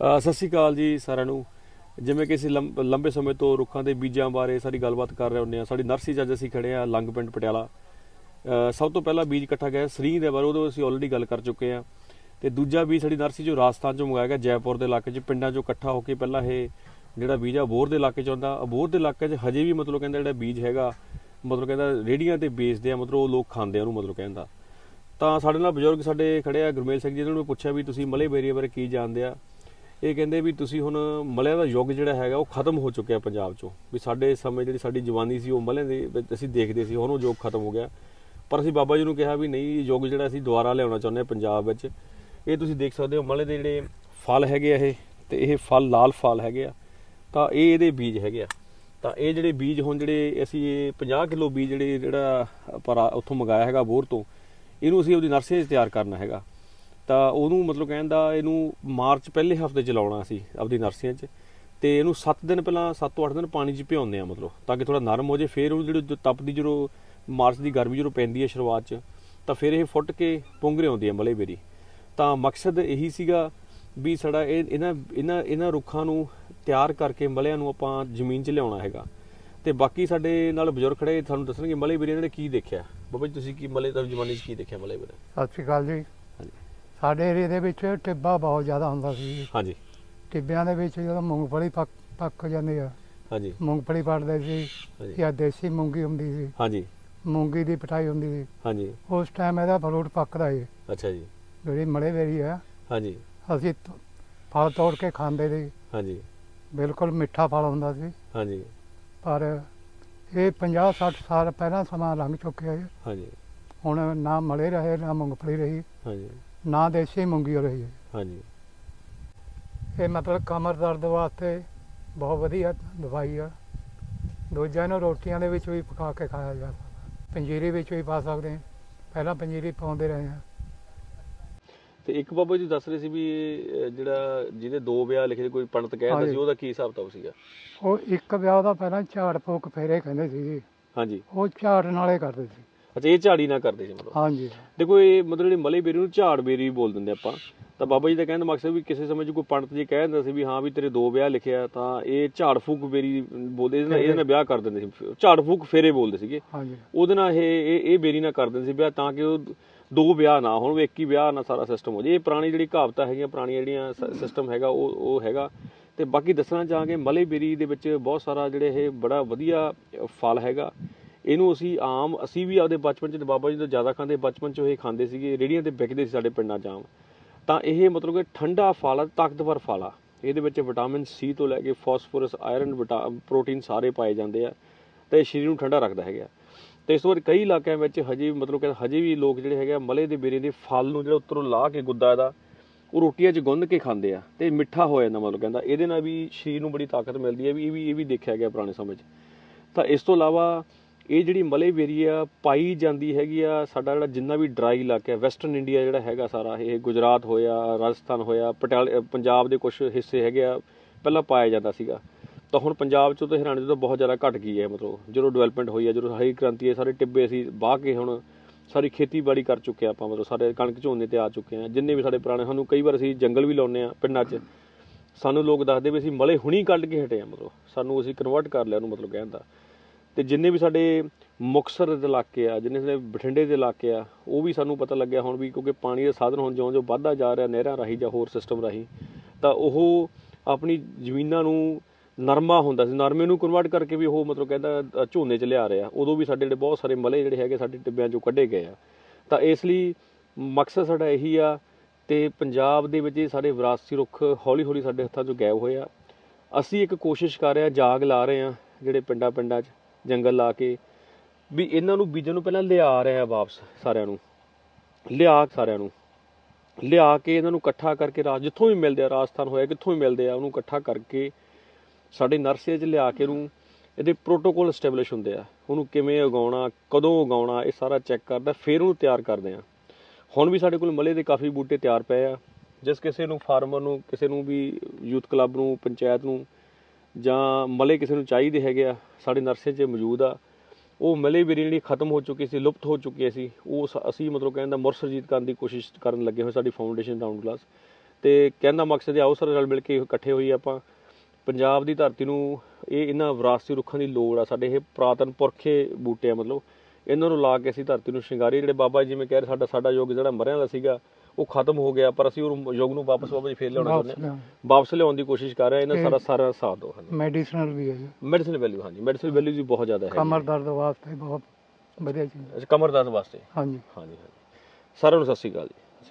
ਸਤਿ ਸ਼੍ਰੀ ਅਕਾਲ ਜੀ ਸਾਰਿਆਂ ਨੂੰ। ਜਿਵੇਂ ਕਿ ਅਸੀਂ ਲੰਬ- ਲੰਬੇ ਸਮੇਂ ਤੋਂ ਰੁੱਖਾਂ ਦੇ ਬੀਜਾਂ ਬਾਰੇ ਸਾਰੀ ਗੱਲਬਾਤ ਕਰ ਰਹੇ ਹੁੰਦੇ ਆ ਸਾਡੀ ਨਰਸਰੀ 'ਚ ਅੱਜ ਅਸੀਂ ਖੜੇ ਆ ਲੰਗ ਪਿੰਡ ਪਟਿਆਲਾ। ਸਭ ਤੋਂ ਪਹਿਲਾਂ ਬੀਜ ਇਕੱਠਾ ਗਿਆ ਸਰੀ ਦੇ ਬਾਰੇ, ਉਹਦੇ ਅਸੀਂ ਆਲਰੇਡੀ ਗੱਲ ਕਰ ਚੁੱਕੇ ਆ ਤੇ ਦੂਜਾ ਬੀਜ ਸਾਡੀ ਨਰਸਰੀ ਚੋਂ ਰਾਜਸਥਾਨ ਚੋਂ ਮੰਗਾਇਆ ਗਿਆ, ਜੈਪੁਰ ਦੇ ਇਲਾਕੇ 'ਚ। ਪਿੰਡਾਂ ਚੋਂ ਇਕੱਠਾ ਹੋ ਕੇ ਪਹਿਲਾਂ ਇਹ ਜਿਹੜਾ ਬੀਜ ਆ ਅਬੋਰ ਦੇ ਇਲਾਕੇ 'ਚ ਆਉਂਦਾ। ਅਬੋਰ ਦੇ ਇਲਾਕੇ 'ਚ ਹਜੇ ਵੀ ਮਤਲਬ ਕਹਿੰਦਾ ਜਿਹੜਾ ਬੀਜ ਹੈਗਾ, ਮਤਲਬ ਕਹਿੰਦਾ ਰੇੜੀਆਂ ਤੇ ਵੇਚਦੇ ਆ, ਮਤਲਬ ਉਹ ਲੋਕ ਖਾਂਦੇ ਆ ਉਹਨੂੰ ਮਤਲਬ ਕਹਿੰਦਾ ਤਾਂ ਸਾਡੇ ਨਾਲ ਬਜ਼ੁਰਗ ਸਾਡੇ ਖੜੇ ਆ, ਗੁਰਮੇਲ ਸਿੰਘ ਜੀ ਇਹਨਾਂ ਨੂੰ ਪੁੱਛਿਆ ਵੀ ਤੁਸੀਂ ਮਲੇ ਬੇਰੀਏ ਬਾਰੇ ਕੀ ਜਾਣਦੇ ਆ? ਇਹ ਕਹਿੰਦੇ ਵੀ ਤੁਸੀਂ ਹੁਣ ਮਲਿਆਂ ਦਾ ਯੁੱਗ ਜਿਹੜਾ ਹੈਗਾ ਉਹ ਖਤਮ ਹੋ ਚੁੱਕਿਆ ਪੰਜਾਬ 'ਚੋਂ। ਵੀ ਸਾਡੇ ਸਮੇਂ ਜਿਹੜੀ ਸਾਡੀ ਜਵਾਨੀ ਸੀ ਉਹ ਮਲਿਆਂ ਦੇ ਵਿੱਚ ਅਸੀਂ ਦੇਖਦੇ ਸੀ, ਹੁਣ ਉਹ ਯੁੱਗ ਖਤਮ ਹੋ ਗਿਆ। ਪਰ ਅਸੀਂ ਬਾਬਾ ਜੀ ਨੂੰ ਕਿਹਾ ਵੀ ਨਹੀਂ, ਇਹ ਯੁੱਗ ਜਿਹੜਾ ਅਸੀਂ ਦੁਬਾਰਾ ਲਿਆਉਣਾ ਚਾਹੁੰਦੇ ਹਾਂ ਪੰਜਾਬ ਵਿੱਚ। ਇਹ ਤੁਸੀਂ ਦੇਖ ਸਕਦੇ ਹੋ ਮਲੇ ਦੇ ਜਿਹੜੇ ਫਲ ਹੈਗੇ ਆ ਇਹ, ਤੇ ਇਹ ਫਲ ਲਾਲ ਫਲ ਹੈਗੇ ਆ। ਤਾਂ ਇਹ ਇਹਦੇ ਬੀਜ ਹੈਗੇ ਆ। ਤਾਂ ਇਹ ਜਿਹੜੇ ਬੀਜ ਹੁਣ ਜਿਹੜੇ ਅਸੀਂ ਇਹ 50 ਕਿਲੋ ਬੀਜ ਜਿਹੜੇ ਜਿਹੜਾ ਪਰ ਉੱਥੋਂ ਮੰਗਾਇਆ ਹੈਗਾ ਬੋਰ ਤੋਂ, ਇਹਨੂੰ ਅਸੀਂ ਉਹਦੀ ਨਰਸਰੀ 'ਚ ਤਿਆਰ ਕਰਨਾ ਹੈਗਾ। ਤਾਂ ਉਹਨੂੰ ਮਤਲਬ ਕਹਿੰਦਾ ਇਹਨੂੰ ਮਾਰਚ ਪਹਿਲੇ ਹਫ਼ਤੇ ਚ ਲਾਉਣਾ ਸੀ ਆਪਦੀ ਨਰਸਰੀਆਂ 'ਚ। ਤੇ ਇਹਨੂੰ 7 ਦਿਨ ਪਹਿਲਾਂ 7 ਤੋਂ 8 ਦਿਨ ਪਾਣੀ 'ਚ ਭਿਉਂਦੇ ਆ ਮਤਲਬ, ਤਾਂ ਕਿ ਥੋੜਾ ਨਰਮ ਹੋ ਜੇ ਫਿਰ ਉਹ ਜਿਹੜੀ ਜੋ ਤਪਦੀ ਜਦੋਂ ਮਾਰਚ ਦੀ ਗਰਮੀ ਜਦੋਂ ਪੈਂਦੀ ਹੈ ਸ਼ੁਰੂਆਤ 'ਚ, ਤਾਂ ਫਿਰ ਇਹ ਫੁੱਟ ਕੇ ਪੁੰਗਰੇ ਆਉਂਦੀ ਹੈ ਮਲੇ ਤਾਂ ਮਕਸਦ ਇਹੀ ਸੀਗਾ ਵੀ ਸਾਡਾ ਇਹ, ਇਹਨਾਂ ਇਹਨਾਂ ਇਹਨਾਂ ਰੁੱਖਾਂ ਨੂੰ ਤਿਆਰ ਕਰਕੇ ਮਲਿਆਂ ਨੂੰ ਆਪਾਂ ਜ਼ਮੀਨ 'ਚ ਲਿਆਉਣਾ ਹੈਗਾ। ਤੇ ਬਾਕੀ ਸਾਡੇ ਨਾਲ ਬਜ਼ੁਰਗ ਖੜੇ, ਤੁਹਾਨੂੰ ਦੱਸਣਗੇ ਮਲੇ ਬੇਰੀ ਇਹਨਾਂ ਨੇ ਕੀ ਦੇਖਿਆ। ਬਾਬਾ ਜੀ, ਤੁਸੀਂ ਕੀ ਮਲੇ ਦਾ ਜ਼ਮਾਨੇ 'ਚ ਕੀ ਦੇਖਿਆ ਮਲੇ ਬੇਰੀ ਸਤਿ ਸ਼੍ਰੀ ਅਕਾਲ ਜੀ। ਸਾਡੇ ਏਰੀਏ ਦੇ ਵਿੱਚ ਟਿੱਬਾ ਬਹੁਤ ਜ਼ਿਆਦਾ ਹੁੰਦਾ ਸੀ। ਹਾਂਜੀ। ਟਿੱਬਿਆਂ ਦੇ ਵਿੱਚ ਜਦੋਂ ਮੂੰਗਫਲੀ ਪੱਕ ਪੱਕ ਜਾਂਦੀ ਆ ਹਾਂਜੀ। ਮੂੰਗਫਲੀ ਪੜਦੇ ਸੀ ਜਾਂ ਦੇਸੀ ਮੂੰਗੀ ਹੁੰਦੀ ਸੀ। ਹਾਂਜੀ। ਮੂੰਗੀ ਦੀ ਪਟਾਈ ਹੁੰਦੀ ਸੀ। ਹਾਂਜੀ। ਉਸ ਟਾਈਮ ਇਹਦਾ ਫਰੂਟ ਪੱਕਦਾ ਸੀ। ਅੱਛਾ ਜੀ। ਜਿਹੜੀ ਮੜੇ ਵੇਰੀ ਆ ਹਾਂਜੀ। ਅਸੀਂ ਫਲ ਤੋੜ ਕੇ ਖਾਂਦੇ ਸੀ। ਹਾਂਜੀ। ਬਿਲਕੁਲ ਮਿੱਠਾ ਫਲ ਹੁੰਦਾ ਸੀ। ਹਾਂਜੀ। ਪਰ ਇਹ 50 60 ਸਾਲ ਪਹਿਲਾਂ ਸਮਾਂ ਲੰਘ ਚੁੱਕਿਆ ਹੈ ਹਾਂਜੀ। ਹੁਣ ਨਾ ਮਲੇ ਰਹੇ ਨਾ ਮੂੰਗਫਲੀ ਰਹੀ। ਹਾਂਜੀ। ਨਾ ਦੇਸੀ ਮੂੰਗੀ ਹੋ ਰਹੀ ਹੈ। ਹਾਂਜੀ। ਇਹ ਮਤਲਬ ਕਮਰ ਦਰਦ ਵਾਸਤੇ ਬਹੁਤ ਵਧੀਆ ਦਵਾਈ ਆ। ਦੂਜਾ ਇਹਨੂੰ ਰੋਟੀਆਂ ਦੇ ਵਿੱਚ ਵੀ ਪਕਾ ਕੇ ਖਾਇਆ ਜਾ ਸਕਦਾ। ਪੰਜੀਰੀ ਵਿੱਚ ਵੀ ਪਾ ਸਕਦੇ ਹਾਂ। ਪਹਿਲਾਂ ਪੰਜੀਰੀ ਪਾਉਂਦੇ ਰਹੇ ਹਾਂ। ਤੇ ਇੱਕ ਬਾਬਾ ਜੀ ਦੱਸ ਰਹੇ ਸੀ ਵੀ ਇਹ, ਜਿਹੜਾ ਜਿਹਦੇ ਦੋ ਵਿਆਹ ਲਿਖੇ ਕੋਈ ਪੰਡਤ ਕਹਿੰਦਾ ਸੀ। ਉਹਦਾ ਕੀ ਹਿਸਾਬ ਤਾਂ ਸੀਗਾ? ਉਹ ਇੱਕ ਵਿਆਹ ਦਾ ਪਹਿਲਾਂ ਝਾੜ ਫੂਕ ਫੇਰੇ ਕਹਿੰਦੇ ਸੀ ਜੀ। ਹਾਂਜੀ। ਉਹ ਝਾੜ ਨਾਲੇ ਕਰਦੇ ਸੀ। ਅੱਛਾ ਇਹ ਝਾੜੀ ਨਾ ਕਰਦੇ ਸੀ ਮਤਲਬ। ਹਾਂਜੀ। ਦੇਖੋ ਇਹ ਮਤਲਬ ਜਿਹੜੀ ਮਲੇ ਬੇਰੀ ਨੂੰ ਝਾੜ ਬੇਰੀ ਵੀ ਬੋਲ ਦਿੰਦੇ ਆਪਾਂ। ਤਾਂ ਬਾਬਾ ਜੀ ਦਾ ਕਹਿਣ ਦਾ ਮਕਸਦ ਵੀ ਕਿਸੇ ਸਮੇਂ 'ਚ ਕੋਈ ਪੰਡਤ ਜੀ ਕਹਿ ਦਿੰਦਾ ਸੀ ਵੀ ਹਾਂ ਵੀ ਤੇਰੇ ਦੋ ਵਿਆਹ ਲਿਖਿਆ ਤਾਂ ਇਹ ਝਾੜ ਫੂਕ ਬੇਰੀ ਬੋਲਦੇ ਇਹਦੇ ਨਾਲ ਇਹਦੇ ਨਾਲ ਵਿਆਹ ਕਰ ਦਿੰਦੇ ਸੀ। ਝਾੜ ਫੂਕ ਫੇਰੇ ਬੋਲਦੇ ਸੀਗੇ। ਹਾਂਜੀ। ਉਹਦੇ ਨਾਲ ਇਹ ਇਹ ਬੇਰੀ ਨਾਲ ਕਰ ਦਿੰਦੇ ਸੀ ਵਿਆਹ ਤਾਂ ਕਿ ਉਹ ਦੋ ਵਿਆਹ ਨਾ ਹੋਣ ਇੱਕ ਹੀ ਵਿਆਹ ਨਾਲ ਸਾਰਾ ਸਿਸਟਮ ਹੋ ਜੇ ਇਹ ਪੁਰਾਣੀ ਜਿਹੜੀ ਕਹਾਵਤਾਂ ਹੈਗੀਆਂ ਪੁਰਾਣੀਆਂ ਜਿਹੜੀਆਂ ਸਿਸਟਮ ਹੈਗਾ ਉਹ ਉਹ ਹੈਗਾ। ਤੇ ਬਾਕੀ ਦੱਸਣਾ ਚਾਹਾਂਗੇ ਮਲੇ ਬੇਰੀ ਦੇ ਵਿੱਚ ਬਹੁਤ ਸਾਰਾ ਜਿਹੜੇ ਇਹ ਬੜਾ ਵਧੀਆ ਫਲ ਹੈਗਾ। ਇਹਨੂੰ ਅਸੀਂ ਆਮ, ਅਸੀਂ ਵੀ ਆਪਦੇ ਬਚਪਨ ਚ ਤੇ ਬਾਬਾ ਜੀ ਤੋਂ ਜ਼ਿਆਦਾ ਖਾਂਦੇ, ਬਚਪਨ ਚ ਇਹ ਖਾਂਦੇ ਸੀਗੇ ਰੇੜੀਆਂ ਤੇ ਵਿਕਦੇ ਸੀ ਸਾਡੇ ਪਿੰਡਾਂ ਚ ਆਮ। ਤਾਂ ਇਹ ਮਤਲਬ ਕਿ ਠੰਡਾ ਫਲ ਆ ਤਾਕਤਵਰ ਫਲ। ਆ ਇਹਦੇ ਵਿੱਚ ਵਿਟਾਮਿਨ ਸੀ ਤੋਂ ਲੈ ਕੇ ਫਾਸਫੋਰਸ, ਆਇਰਨ ਪ੍ਰੋਟੀਨ ਸਾਰੇ ਪਾਏ ਜਾਂਦੇ ਆ ਤੇ ਸਰੀਰ ਨੂੰ ਠੰਡਾ ਰੱਖਦਾ ਹੈਗਾ। ਤੇ ਇਸ ਤੋਂ ਬਾਅਦ ਕਈ ਇਲਾਕਿਆਂ ਵਿੱਚ ਹਜੇ ਵੀ ਮਤਲਬ ਕਿ ਹਜੇ ਵੀ ਲੋਕ ਜਿਹੜੇ ਹੈਗੇ ਆ ਮਲੇ ਦੇ ਬੇਰੇ ਦੇ ਫਲ ਨੂੰ ਜਿਹੜਾ ਉੱਤਰੋਂ ਲਾਹ ਕੇ ਗੁੱਦਾ ਇਹਦਾ, ਉਹ ਰੋਟੀਆਂ 'ਚ ਗੁੰਨ ਕੇ ਖਾਂਦੇ ਆ ਤੇ ਮਿੱਠਾ ਹੋ ਜਾਂਦਾ ਮਤਲਬ ਕਹਿੰਦਾ ਇਹਦੇ ਨਾਲ ਵੀ ਸਰੀਰ ਨੂੰ ਬੜੀ ਤਾਕਤ ਮਿਲਦੀ ਹੈ, ਵੀ ਇਹ ਵੀ ਇਹ ਵੀ ਦੇਖਿਆ ਗਿਆ ਪੁਰਾਣੇ ਸਮੇਂ 'ਚ। ਤਾਂ ਇਸ ਤੋਂ ਇਲਾਵਾ ਇਹ ਜਿਹੜੀ ਮਲੇ ਬੇਰੀ ਆ, ਪਾਈ ਜਾਂਦੀ ਹੈਗੀ ਆ, ਸਾਡਾ ਜਿਹੜਾ ਜਿੰਨਾ ਵੀ ਡਰਾਈ ਇਲਾਕਾ ਹੈ ਵੈਸਟਰਨ ਇੰਡੀਆ ਜਿਹੜਾ ਹੈਗਾ ਸਾਰਾ, ਇਹ ਗੁਜਰਾਤ ਹੋਇਆ, ਰਾਜਸਥਾਨ ਹੋਇਆ, ਪਟਿਆਲੇ ਪੰਜਾਬ ਦੇ ਕੁਝ ਹਿੱਸੇ ਹੈਗੇ ਆ, ਪਹਿਲਾਂ ਪਾਇਆ ਜਾਂਦਾ ਸੀਗਾ। ਤਾਂ ਹੁਣ ਪੰਜਾਬ ਚੋਂ ਤੇ ਹਰਿਆਣੇ ਤੋਂ ਬਹੁਤ ਜ਼ਿਆਦਾ ਘਟ ਗਈ ਹੈ, ਮਤਲਬ ਜਦੋਂ ਡਿਵੈਲਪਮੈਂਟ ਹੋਈ ਹੈ ਜਦੋਂ ਹਰੀ ਕ੍ਰਾਂਤੀ ਹੈ ਸਾਰੇ ਟਿੱਬੇ ਅਸੀਂ ਬਾਹ ਕੇ ਹੁਣ ਸਾਰੀ ਖੇਤੀਬਾੜੀ ਕਰ ਚੁੱਕੇ ਆ ਆਪਾਂ, ਮਤਲਬ ਸਾਰੇ ਕਣਕ ਝੋਨੇ ਤੇ ਆ ਚੁੱਕੇ ਆ। ਜਿੰਨੇ ਵੀ ਸਾਡੇ ਪੁਰਾਣੇ, ਸਾਨੂੰ ਕਈ ਵਾਰ ਅਸੀਂ ਜੰਗਲ ਵੀ ਲਾਉਂਦੇ ਆ ਪਿੰਡਾਂ 'ਚ। ਸਾਨੂੰ ਲੋਕ ਦੱਸਦੇ ਵੀ ਅਸੀਂ ਮਲੇ ਹੁਣੀ ਕੱਢ ਕੇ ਹਟੇ ਆ, ਮਤਲਬ ਸਾਨੂੰ ਅਸੀਂ ਕਨਵਰਟ ਕਰ ਲਿਆ ਉਹਨੂੰ, ਮਤਲਬ ਕਹਿਣ ਦਾ। ਤੇ ਜਿੰਨੇ ਵੀ ਸਾਡੇ ਮੁਕਸਰ ਦੇ ਇਲਾਕੇ ਆ, ਜਿੰਨੇ ਸਾਡੇ ਬਠਿੰਡੇ ਦੇ ਇਲਾਕੇ ਆ, ਉਹ ਵੀ ਸਾਨੂੰ ਪਤਾ ਲੱਗਿਆ ਹੁਣ ਵੀ ਕਿਉਂਕਿ ਪਾਣੀ ਦਾ ਸਾਧਨ ਹੁਣ ਜਿਉਂ ਜਿਉਂ ਵੱਧਦਾ ਜਾ ਰਿਹਾ, ਨਹਿਰਾਂ ਰਾਹੀਂ ਜਾਂ ਹੋਰ ਸਿਸਟਮ ਰਾਹੀਂ, ਤਾਂ ਉਹ ਆਪਣੀ ਜ਼ਮੀਨਾਂ ਨੂੰ ਨਰਮਾ ਹੁੰਦਾ ਸੀ। ਨਰਮੇ ਨੂੰ ਕਨਵਰਟ ਕਰਕੇ ਵੀ ਉਹ ਮਤਲਬ ਕਹਿੰਦਾ ਝੋਨੇ ਚ ਲਿਆ ਰਿਹਾ। ਉਦੋਂ ਵੀ ਸਾਡੇ ਜਿਹੜੇ ਬਹੁਤ ਸਾਰੇ ਮਲੇ ਜਿਹੜੇ ਹੈਗੇ ਸਾਡੇ ਟਿੱਬਿਆਂ ਚੋਂ ਕੱਢੇ ਗਏ ਆ। ਤਾਂ ਇਸ ਲਈ ਮਕਸਦ ਸਾਡਾ ਇਹੀ ਆ ਤੇ ਪੰਜਾਬ ਦੇ ਵਿੱਚ ਇਹ ਸਾਡੇ ਵਿਰਾਸਤੀ ਰੁੱਖ ਹੌਲੀ ਹੌਲੀ ਸਾਡੇ ਹੱਥਾਂ ਚੋਂ ਗਾਇਬ ਹੋਏ ਆ। ਅਸੀਂ ਇੱਕ ਕੋਸ਼ਿਸ਼ ਕਰ ਰਹੇ ਆ, ਜਾਗ ਲਾ ਰਹੇ ਆ ਜਿਹੜੇ ਪਿੰਡਾਂ ਪਿੰਡਾਂ 'ਚ। ਜੰਗਲ ਲਾ ਕੇ ਵੀ ਇਹਨਾਂ ਨੂੰ ਬੀਜਣ ਨੂੰ ਪਹਿਲਾਂ ਲਿਆ ਰਿਹਾ ਵਾਪਸ ਸਾਰਿਆਂ ਨੂੰ, ਲਿਆ ਸਾਰਿਆਂ ਨੂੰ, ਲਿਆ ਕੇ ਇਹਨਾਂ ਨੂੰ ਇਕੱਠਾ ਕਰਕੇ ਰਾਜ, ਜਿੱਥੋਂ ਵੀ ਮਿਲਦੇ ਆ, ਰਾਜਸਥਾਨ ਹੋਇਆ, ਕਿੱਥੋਂ ਵੀ ਮਿਲਦੇ ਆ, ਉਹਨੂੰ ਇਕੱਠਾ ਕਰਕੇ ਸਾਡੇ ਨਰਸਰੀ 'ਚ ਲਿਆ ਕੇ ਉਹਨੂੰ ਇਹਦੇ ਪ੍ਰੋਟੋਕੋਲ ਸਟੈਬਲਿਸ਼ ਹੁੰਦੇ ਆ, ਉਹਨੂੰ ਕਿਵੇਂ ਉਗਾਉਣਾ, ਕਦੋਂ ਉਗਾਉਣਾ, ਇਹ ਸਾਰਾ ਚੈੱਕ ਕਰਦਾ, ਫਿਰ ਉਹਨੂੰ ਤਿਆਰ ਕਰਦੇ ਆ। ਹੁਣ ਵੀ ਸਾਡੇ ਕੋਲ ਮਲੇ ਦੇ ਕਾਫੀ ਬੂਟੇ ਤਿਆਰ ਪਏ ਆ, ਜਿਸ ਕਿਸੇ ਨੂੰ ਫਾਰਮਰ ਨੂੰ, ਕਿਸੇ ਨੂੰ ਵੀ ਯੂਥ ਕਲੱਬ ਨੂੰ, ਪੰਚਾਇਤ ਨੂੰ ਜਾਂ ਮਲੇ ਕਿਸੇ ਨੂੰ ਚਾਹੀਦੇ ਹੈਗੇ ਆ, ਸਾਡੇ ਨਰਸਰੀ 'ਚ ਮੌਜੂਦ ਆ, ਉਹ ਮਲੇ ਵੀਰੀ ਜਿਹੜੀ ਖਤਮ ਹੋ ਚੁੱਕੀ ਸੀ, ਲੁਪਤ ਹੋ ਚੁੱਕੀ ਸੀ, ਉਹ ਸ- ਅਸੀਂ ਮਤਲਬ ਕਹਿੰਦਾ ਮੁਰਸਰਜੀਤ ਕਰਨ ਦੀ ਕੋਸ਼ਿਸ਼ ਕਰਨ ਲੱਗੇ ਹੋਏ, ਸਾਡੀ ਫਾਊਂਡੇਸ਼ਨ ਡਾਊਨ ਗਲਾਸ ਤੇ ਕਹਿੰਦਾ ਮਕਸਦ ਇਹ ਆਓ ਸਾਰੇ ਰਲ ਮਿਲ ਕੇ ਇਕੱਠੇ ਹੋਈ ਆਪਾਂ। ਪੰਜਾਬ ਦੀ ਧਰਤੀ ਨੂੰ ਇਹ ਇਹਨਾਂ ਵਿਰਾਸਤੀ ਰੁੱਖਾਂ ਦੀ ਲੋੜ ਆ, ਸਾਡੇ ਇਹ ਪੁਰਾਤਨ ਪੁਰਖੇ ਬੂਟੇ ਆ ਮਤਲਬ। ਇਹਨਾਂ ਨੂੰ ਲਾ ਕੇ ਅਸੀਂ ਧਰਤੀ ਨੂੰ ਸ਼ਿੰਗਾਰੀ, ਜਿਹੜੇ ਬਾਬਾ ਜੀ ਜਿਵੇਂ ਕਹਿ ਰਹੇ, ਸਾਡਾ ਸਾਡਾ ਯੁੱਗ ਜਿਹੜਾ ਮਰਿਆਂ ਦਾ ਸੀਗਾ ਉਹ ਖਤਮ ਹੋ ਗਿਆ ਪਰ ਅਸੀਂ ਉਹ ਯੁੱਗ ਨੂੰ ਵਾਪਸ ਜੀ ਫੇਰ ਲਿਆਉਣਾ ਚਾਹੁੰਦੇ ਹਾਂ। ਵਾਪਸ ਲਿਆਉਣ ਦੀ ਕੋਸ਼ਿਸ਼ ਕਰ ਰਹੇ ਹਾਂ ਇਹਨਾਂ ਇਹ- ਸਾਰਾ ਸਾਰਾ ਸਾਥ ਦਿਓ ਹਾਂਜੀ। ਮੈਡੀਸਨਲ ਵੀ ਹੈ ਜੀ। ਮੈਡੀਸਨ ਵੈਲਿਊ ਹਾਂਜੀ। ਮੈਡੀਸਨ ਵੈਲਿਊ ਵੀ ਬਹੁਤ ਜ਼ਿਆਦਾ ਹੈ। ਕਮਰ ਦਰਦ ਵਾਸਤੇ ਬਹੁਤ ਵਧੀਆ ਚੀਜ਼ ਹੈ। ਕਮਰ ਦਰਦ ਵਾਸਤੇ। ਹਾਂਜੀ। ਹਾਂਜੀ ਹਾਂਜੀ। ਸਾਰਿਆਂ ਨੂੰ ਸਤਿ ਸ਼੍ਰੀ ਅਕਾਲ ਜੀ।